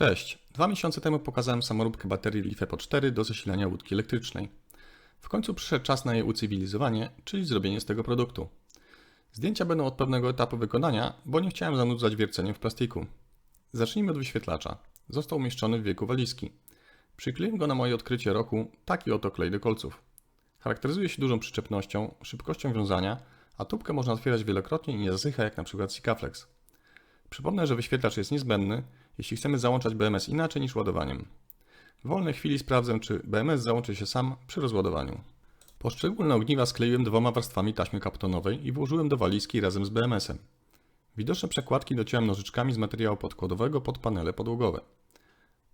Cześć. Dwa miesiące temu pokazałem samoróbkę baterii LiFePO 4 do zasilania łódki elektrycznej. W końcu przyszedł czas na jej ucywilizowanie, czyli zrobienie z tego produktu. Zdjęcia będą od pewnego etapu wykonania, bo nie chciałem zanudzać wierceniem w plastiku. Zacznijmy od wyświetlacza. Został umieszczony w wieku walizki. Przykleiłem go na moje odkrycie roku, taki oto klej do kolców. Charakteryzuje się dużą przyczepnością, szybkością wiązania, a tubkę można otwierać wielokrotnie i nie zasycha jak np. Sikaflex. Przypomnę, że wyświetlacz jest niezbędny, jeśli chcemy załączać BMS inaczej niż ładowaniem. W wolnej chwili sprawdzę, czy BMS załączy się sam przy rozładowaniu. Poszczególne ogniwa skleiłem dwoma warstwami taśmy kaptonowej i włożyłem do walizki razem z BMS-em. Widoczne przekładki dociąłem nożyczkami z materiału podkładowego pod panele podłogowe.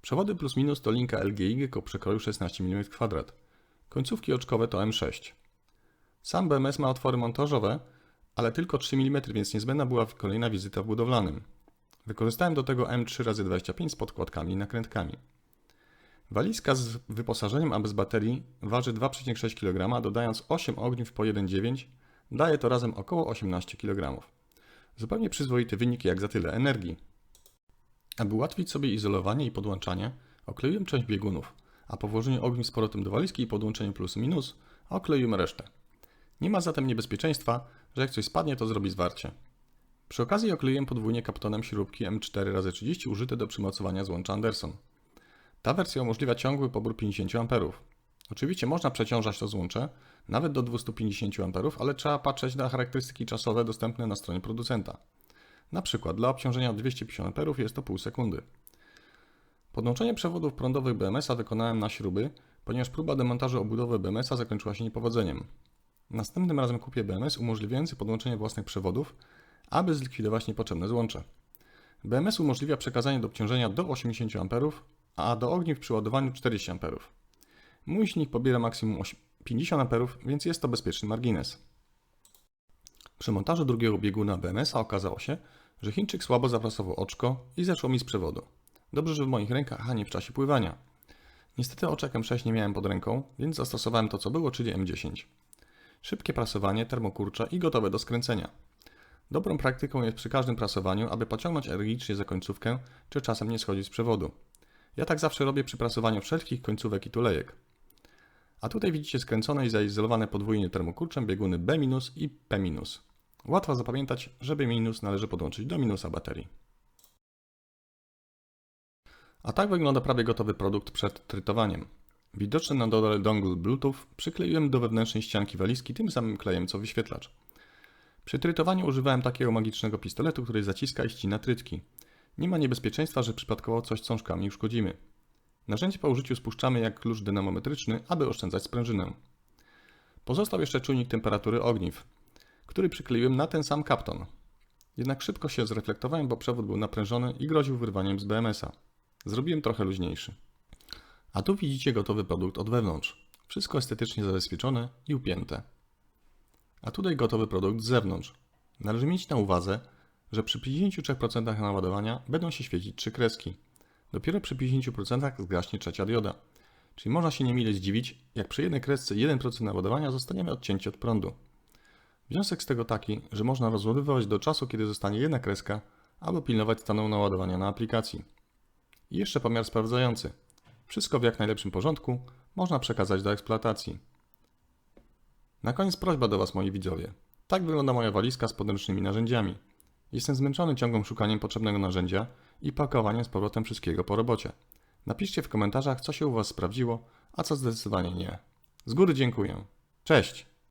Przewody plus minus to linka LGY o przekroju 16 mm2. Końcówki oczkowe to M6. Sam BMS ma otwory montażowe, ale tylko 3 mm, więc niezbędna była kolejna wizyta w budowlanym. Wykorzystałem do tego M3x25 z podkładkami i nakrętkami. Walizka z wyposażeniem, a bez baterii waży 2,6 kg, dodając 8 ogniw po 1,9 daje to razem około 18 kg. Zupełnie przyzwoity wynik jak za tyle energii. Aby ułatwić sobie izolowanie i podłączanie, okleiłem część biegunów, a po włożeniu ogniw z powrotem do walizki i podłączeniu plus minus, okleiłem resztę. Nie ma zatem niebezpieczeństwa, że jak coś spadnie, to zrobi zwarcie. Przy okazji okleiłem podwójnie kaptonem śrubki M4x30 użyte do przymocowania złącza Anderson. Ta wersja umożliwia ciągły pobór 50 A. Oczywiście można przeciążać to złącze, nawet do 250 A, ale trzeba patrzeć na charakterystyki czasowe dostępne na stronie producenta. Na przykład dla obciążenia 250 A jest to pół sekundy. Podłączenie przewodów prądowych BMS-a wykonałem na śruby, ponieważ próba demontażu obudowy BMS-a zakończyła się niepowodzeniem. Następnym razem kupię BMS umożliwiający podłączenie własnych przewodów, aby zlikwidować niepotrzebne złącze. BMS umożliwia przekazanie do obciążenia do 80 A, a do ogniw przy ładowaniu 40 A. Mój silnik pobiera maksimum 50 A, więc jest to bezpieczny margines. Przy montażu drugiego bieguna BMS-a okazało się, że Chińczyk słabo zaprasował oczko i zeszło mi z przewodu. Dobrze, że w moich rękach, a nie w czasie pływania. Niestety oczek M6 nie miałem pod ręką, więc zastosowałem to co było, czyli M10. Szybkie prasowanie, termokurcza i gotowe do skręcenia. Dobrą praktyką jest przy każdym prasowaniu, aby pociągnąć energicznie za końcówkę, czy czasem nie schodzić z przewodu. Ja tak zawsze robię przy prasowaniu wszelkich końcówek i tulejek. A tutaj widzicie skręcone i zaizolowane podwójnie termokurczem bieguny B- i P-. Łatwo zapamiętać, że B- należy podłączyć do minusa baterii. A tak wygląda prawie gotowy produkt przed trytowaniem. Widoczny na dole dongle Bluetooth przykleiłem do wewnętrznej ścianki walizki tym samym klejem co wyświetlacz. Przy trytowaniu używałem takiego magicznego pistoletu, który zaciska i ścina trytki. Nie ma niebezpieczeństwa, że przypadkowo coś cążkami uszkodzimy. Narzędzie po użyciu spuszczamy jak klucz dynamometryczny, aby oszczędzać sprężynę. Pozostał jeszcze czujnik temperatury ogniw, który przykleiłem na ten sam kapton. Jednak szybko się zreflektowałem, bo przewód był naprężony i groził wyrwaniem z BMS-a. Zrobiłem trochę luźniejszy. A tu widzicie gotowy produkt od wewnątrz. Wszystko estetycznie zabezpieczone i upięte. A tutaj gotowy produkt z zewnątrz. Należy mieć na uwadze, że przy 53% naładowania będą się świecić trzy kreski. Dopiero przy 50% zgaśnie trzecia dioda. Czyli można się niemile zdziwić, jak przy jednej kresce 1% naładowania zostaniemy odcięci od prądu. Wniosek z tego taki, że można rozładowywać do czasu, kiedy zostanie jedna kreska, albo pilnować stanu naładowania na aplikacji. I jeszcze pomiar sprawdzający. Wszystko w jak najlepszym porządku można przekazać do eksploatacji. Na koniec prośba do Was, moi widzowie. Tak wygląda moja walizka z podręcznymi narzędziami. Jestem zmęczony ciągłym szukaniem potrzebnego narzędzia i pakowaniem z powrotem wszystkiego po robocie. Napiszcie w komentarzach, co się u Was sprawdziło, a co zdecydowanie nie. Z góry dziękuję. Cześć!